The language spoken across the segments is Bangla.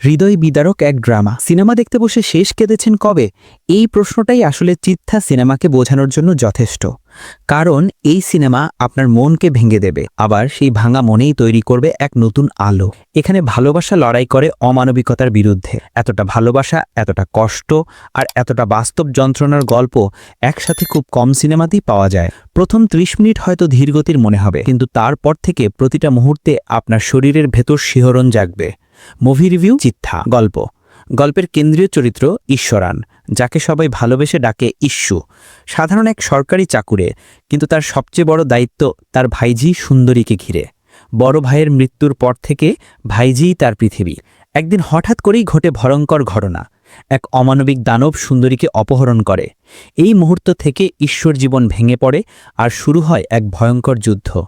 হৃদয় বিদারক এক ড্রামা। সিনেমা দেখতে বসে শেষ কেঁদেছেন কবে? এই প্রশ্নটাই আসলে চিত্থা সিনেমাকে বোঝানোর জন্য যথেষ্ট। কারণ এই সিনেমা আপনার মনকে ভেঙে দেবে, আবার সেই ভাঙা মনেই তৈরি করবে এক নতুন আলো। এখানে ভালোবাসা লড়াই করে অমানবিকতার বিরুদ্ধে। এতটা ভালোবাসা, এতটা কষ্ট আর এতটা বাস্তব যন্ত্রণার গল্প একসাথে খুব কম সিনেমাতেই পাওয়া যায়। প্রথম ত্রিশ মিনিট হয়তো ধীরগতির মনে হবে, কিন্তু তারপর থেকে প্রতিটা মুহূর্তে আপনার শরীরের ভেতর শিহরণ জাগবে। মুভি রিভিউ চিত্থা, গল্প। গল্পের কেন্দ্রীয় চরিত্র ঈশ্বরান, যাকে সবাই ভালোবেসে ডাকে ইস্যু। সাধারণ এক সরকারি চাকুরে, কিন্তু তার সবচেয়ে বড় দায়িত্ব তার ভাইঝি সুন্দরীকে ঘিরে। বড় ভাইয়ের মৃত্যুর পর থেকে ভাইঝিই তার পৃথিবী। একদিন হঠাৎ করেই ঘটে ভয়ঙ্কর ঘটনা। এক অমানবিক দানব সুন্দরীকে অপহরণ করে। এই মুহূর্ত থেকে ঈশ্বর জীবন ভেঙে পড়ে আর শুরু হয় এক ভয়ঙ্কর যুদ্ধ।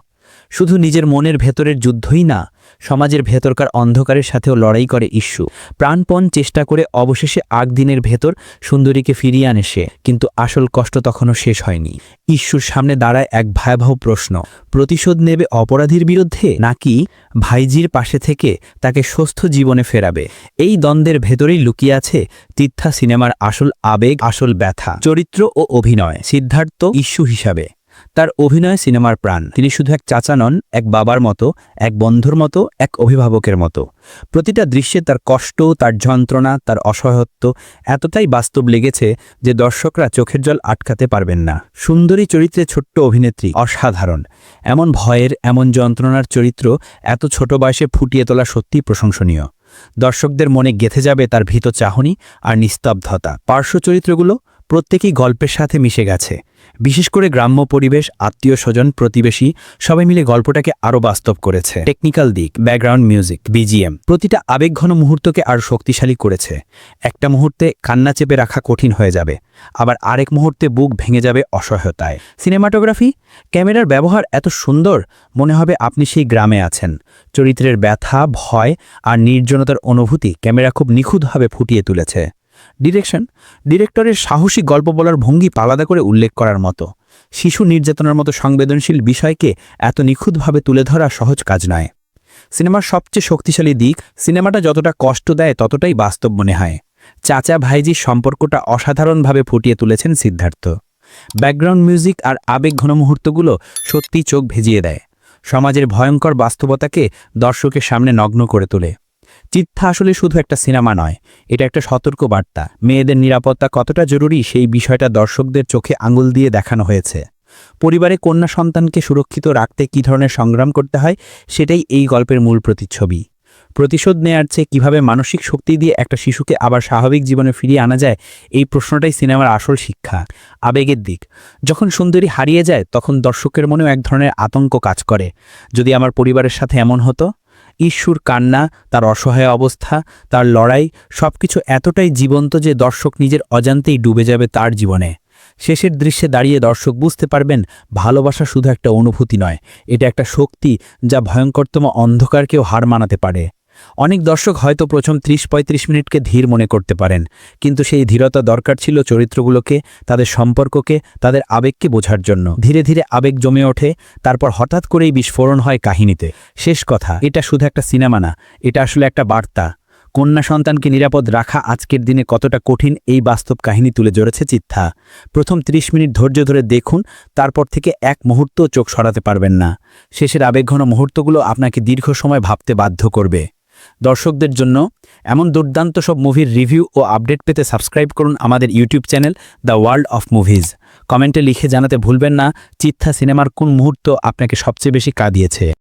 শুধু নিজের মনের ভেতরের যুদ্ধই না, সমাজের ভেতরকার অন্ধকারের সাথেও লড়াই করে ইস্যু। প্রাণপণ চেষ্টা করে অবশেষে আগ দিনের ভেতর সুন্দরীকে ফিরিয়ে আনে সে, কিন্তু আসল কষ্ট তখনও শেষ হয়নি। ইস্যুর সামনে দাঁড়ায় এক ভয়াবহ প্রশ্ন, প্রতিশোধ নেবে অপরাধীর বিরুদ্ধে, নাকি ভাইজির পাশে থেকে তাকে সুস্থ জীবনে ফেরাবে? এই দ্বন্দ্বের ভেতরেই লুকিয়ে আছে তীর্থা সিনেমার আসল আবেগ, আসল ব্যথা, চরিত্র ও অভিনয়, সিদ্ধার্থ ইস্যু হিসাবে। তার অভিনয় সিনেমার প্রাণ। তিনি শুধু এক চাচা নন, এক বাবার মতো, এক বন্ধুর মতো, এক অভিভাবকের মতো। প্রতিটা দৃশ্যে তার কষ্ট, তার যন্ত্রণা, তার অসহায়ত্ব এতটাই বাস্তব লেগেছে যে দর্শকরা চোখের জল আটকাতে পারবেন না। সুন্দরী চরিত্রে ছোট্ট অভিনেত্রী অসাধারণ। এমন ভয়ের, এমন যন্ত্রণার চরিত্র এত ছোট বয়সে ফুটিয়ে তোলা সত্যিই প্রশংসনীয়। দর্শকদের মনে গেথে যাবে তার ভীত চাহনি আর নিস্তব্ধতা। পার্শ্ব চরিত্রগুলো প্রত্যেকেই গল্পের সাথে মিশে গেছে। বিশেষ করে গ্রাম্য পরিবেশ, আত্মীয় স্বজন, প্রতিবেশী, সবাই মিলে গল্পটাকে আরও বাস্তব করেছে। টেকনিক্যাল দিক, ব্যাকগ্রাউন্ড মিউজিক, বিজিএম, প্রতিটা আবেগঘন মুহূর্তকে আরও শক্তিশালী করেছে। একটা মুহূর্তে কান্না চেপে রাখা কঠিন হয়ে যাবে, আবার আরেক মুহূর্তে বুক ভেঙে যাবে অসহায়তায়। সিনেমাটোগ্রাফি? ক্যামেরার ব্যবহার এত সুন্দর, মনে হবে আপনি সেই গ্রামে আছেন। চরিত্রের ব্যথা, ভয় আর নির্জনতার অনুভূতি ক্যামেরা খুব নিখুঁতভাবে ফুটিয়ে তুলেছে। ডিরেকশন, ডিরেক্টরের সাহসী গল্প বলার ভঙ্গি পালাদা করে উল্লেখ করার মতো। শিশু নির্যাতনের মতো সংবেদনশীল বিষয়কে এত নিখুঁতভাবে তুলে ধরা সহজ কাজ নয়। সিনেমার সবচেয়ে শক্তিশালী দিক, সিনেমাটা যতটা কষ্ট দেয় ততটাই বাস্তব মনে হয়। চাচা ভাইজির সম্পর্কটা অসাধারণভাবে ফুটিয়ে তুলেছেন সিদ্ধার্থ। ব্যাকগ্রাউন্ড মিউজিক আর আবেগ ঘন মুহূর্তগুলো সত্যিই চোখ ভেজিয়ে দেয়। সমাজের ভয়ঙ্কর বাস্তবতাকে দর্শকের সামনে নগ্ন করে তোলে। চিত্থা আসলে শুধু একটা সিনেমা নয়, এটা একটা সতর্ক বার্তা মেয়েদের নিরাপত্তা কতটা জরুরি সেই বিষয়টা দর্শকদের চোখে আঙুল দিয়ে দেখানো হয়েছে। পরিবারে কন্যা সন্তানকে সুরক্ষিত রাখতে কী ধরনের সংগ্রাম করতে হয়, সেটাই এই গল্পের মূল প্রতিচ্ছবি। প্রতিশোধ নেয়ার চেয়ে কীভাবে মানসিক শক্তি দিয়ে একটা শিশুকে আবার স্বাভাবিক জীবনে ফিরিয়ে আনা যায়, এই প্রশ্নটাই সিনেমার আসল শিক্ষা। আবেগের দিক। যখন সুন্দরী হারিয়ে যায়, তখন দর্শকের মনেও এক ধরনের আতঙ্ক কাজ করে। যদি আমার পরিবারের সাথে এমন হতো ঈশ্বর কান্না, তার অসহায় অবস্থা, তার লড়াই, সবকিছু এতটাই জীবন্ত যে দর্শক নিজের অজান্তেই ডুবে যাবে তার জীবনে। শেষের দৃশ্যে দাঁড়িয়ে দর্শক বুঝতে পারবেন, ভালোবাসা শুধু একটা অনুভূতি নয়, এটা একটা শক্তি যা ভয়ঙ্করতম অন্ধকারকেও হার মানাতে পারে। অনেক দর্শক হয়তো প্রথম ত্রিশ পঁয়ত্রিশ মিনিটকে ধীর মনে করতে পারেন, কিন্তু সেই ধীরতা দরকার ছিল চরিত্রগুলোকে, তাদের সম্পর্ককে, তাদের আবেগকে বোঝার জন্য। ধীরে ধীরে আবেগ জমে ওঠে, তারপর হঠাৎ করেই বিস্ফোরণ হয় কাহিনীতে। শেষ কথা, এটা শুধু একটা সিনেমা না, এটা আসলে একটা বার্তা। কন্যা সন্তানকে নিরাপদ রাখা আজকের দিনে কতটা কঠিন, এই বাস্তব কাহিনী তুলে জড়েছে চিত্থা প্রথম ৩০ মিনিট ধৈর্য ধরে দেখুন, তারপর থেকে এক মুহূর্ত চোখ সরাতে পারবেন না। শেষের আবেগঘন মুহূর্তগুলো আপনাকে দীর্ঘ সময় ভাবতে বাধ্য করবে। দর্শকদের জন্য এমন দুর্দান্ত সব মুভির রিভিউ ও আপডেট পেতে সাবস্ক্রাইব করুন আমাদের YouTube channel The World of Movies. কমেন্টে লিখে জানাতে ভুলবেন না চিত্থা সিনেমার কোন মুহূর্ত আপনাকে সবচেয়ে বেশি কাঁদিয়েছে?